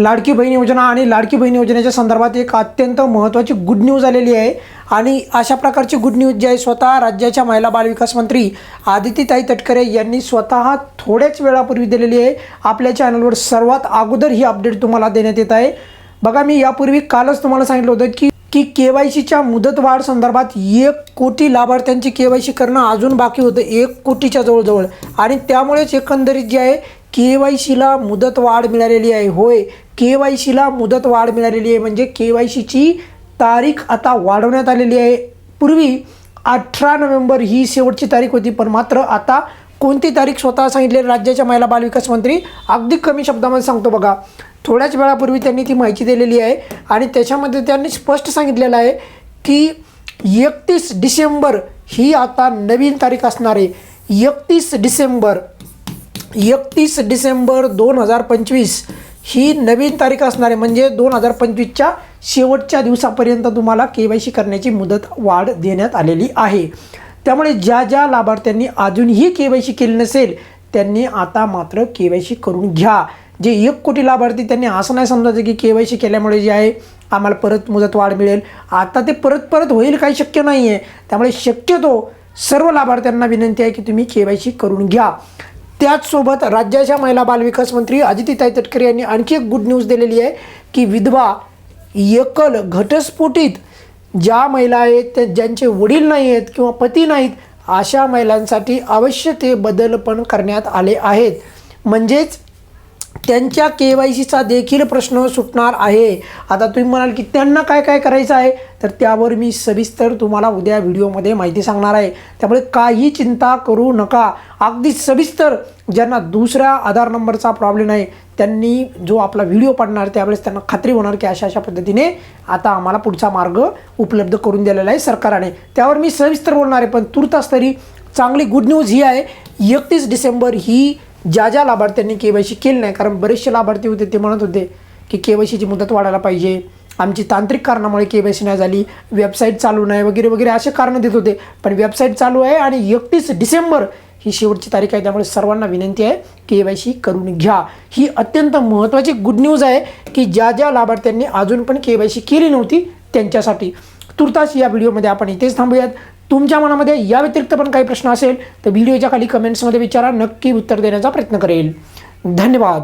लाडकी बहीण योजना आणि लाडकी बहीण योजनेच्या संदर्भात एक अत्यंत महत्त्वाची गुड न्यूज आलेली आहे. आणि अशा प्रकारची गुड न्यूज जी आहे स्वतः राज्याच्या महिला बालविकास मंत्री आदितीताई तटकरे यांनी स्वतः थोड्याच वेळापूर्वी दिलेली आहे. आपल्या चॅनलवर सर्वात अगोदर ही अपडेट तुम्हाला देण्यात येत आहे. बघा मी यापूर्वी कालच तुम्हाला सांगितलं होतं की की के वाय सीच्या मुदतवाढ संदर्भात एक कोटी लाभार्थ्यांची के वाय सी करणं अजून बाकी होतं एक कोटीच्या जवळजवळ. आणि त्यामुळेच एकंदरीत जे आहे के वाय सीला मुदत वाढ मिळालेली आहे. होय के वाय सीला मुदत वाढ मिळालेली आहे. म्हणजे के वाय सीची तारीख आता वाढवण्यात आलेली आहे. पूर्वी अठरा नोव्हेंबर ही शेवटची तारीख होती पण मात्र आता कोणती तारीख स्वतः सांगितली? राज्याच्या महिला बालविकास मंत्री अगदी कमी शब्दामध्ये सांगतो बघा. थोड्याच वेळापूर्वी त्यांनी ती माहिती दिलेली आहे आणि त्याच्यामध्ये त्यांनी स्पष्ट सांगितलेलं आहे की एकतीस डिसेंबर ही आता नवीन तारीख असणार आहे. एकतीस डिसेंबर एकतीस डिसेंबर दोन हजार पंचवीस ही नवीन तारीख असणार आहे म्हणजे दोन हजार पंचवीसच्या शेवटच्या दिवसापर्यंत तुम्हाला के वाय सी करण्याची मुदत वाढ देण्यात आलेली आहे. त्यामुळे ज्या ज्या लाभार्थ्यांनी अजूनही के वाय सी केली नसेल त्यांनी आता मात्र के वाय सी करून घ्या. जे एक कोटी लाभार्थी त्यांनी असं नाही समजायचं की के वाय सी केल्यामुळे जे आहे आम्हाला परत मुदत वाढ मिळेल. आता ते परत परत होईल काही शक्य नाही आहे त्यामुळे शक्यतो सर्व लाभार्थ्यांना विनंती आहे की तुम्ही के वाय सी करून घ्या. त्याचसोबत राज्याच्या महिला बालविकास मंत्री अदितीताई तटकरे यांनी आणखी एक गुड न्यूज दिलेली आहे की विधवा एकल घटस्फोटीत ज्या महिला आहेत त्या ज्यांचे वडील नाही आहेत किंवा पती नाहीत अशा महिलांसाठी अवश्य ते बदल पण करण्यात आले आहेत. म्हणजेच त्यांच्या के वाय सीचा देखील प्रश्न सुटणार आहे. आता तुम्ही म्हणाल की त्यांना काय काय करायचं आहे? तर त्यावर मी सविस्तर तुम्हाला उद्या व्हिडिओमध्ये माहिती सांगणार आहे. त्यामुळे काही चिंता करू नका. अगदी सविस्तर ज्यांना दुसऱ्या आधार नंबरचा प्रॉब्लेम आहे त्यांनी जो आपला व्हिडिओ पाडणार त्यावेळेस त्यांना खात्री होणार की अशा अशा पद्धतीने आता आम्हाला पुढचा मार्ग उपलब्ध करून दिलेला आहे सरकारने. त्यावर मी सविस्तर बोलणार आहे पण तुर्तास तरी चांगली गुड न्यूज ही आहे. एकतीस डिसेंबर ही ज्या ज्या लाभार्थ्यांनी के वाय सी केली नाही कारण बरेचसे लाभार्थी होते ते म्हणत होते की के वाय सीची मुदत वाढायला पाहिजे. आमची तांत्रिक कारणामुळे के वाय सी नाही झाली वेबसाईट चालू नाही वगैरे वगैरे असे कारणं देत होते. पण वेबसाईट चालू आहे आणि एकतीस डिसेंबर ही शेवटची तारीख आहे त्यामुळे सर्वांना विनंती आहे के वाय सी करून घ्या. ही अत्यंत महत्त्वाची गुड न्यूज आहे की ज्या ज्या लाभार्थ्यांनी अजून पण के वाय सी केली नव्हती त्यांच्यासाठी. तुर्तास या व्हिडिओमध्ये आपण इथेच थांबूयात. तुमच्या मनामध्ये या व्यतिरिक्त पण काही प्रश्न असेल तर व्हिडिओच्या खाली कमेंट्समध्ये विचारा. नक्की उत्तर देण्याचा प्रयत्न करेल. धन्यवाद.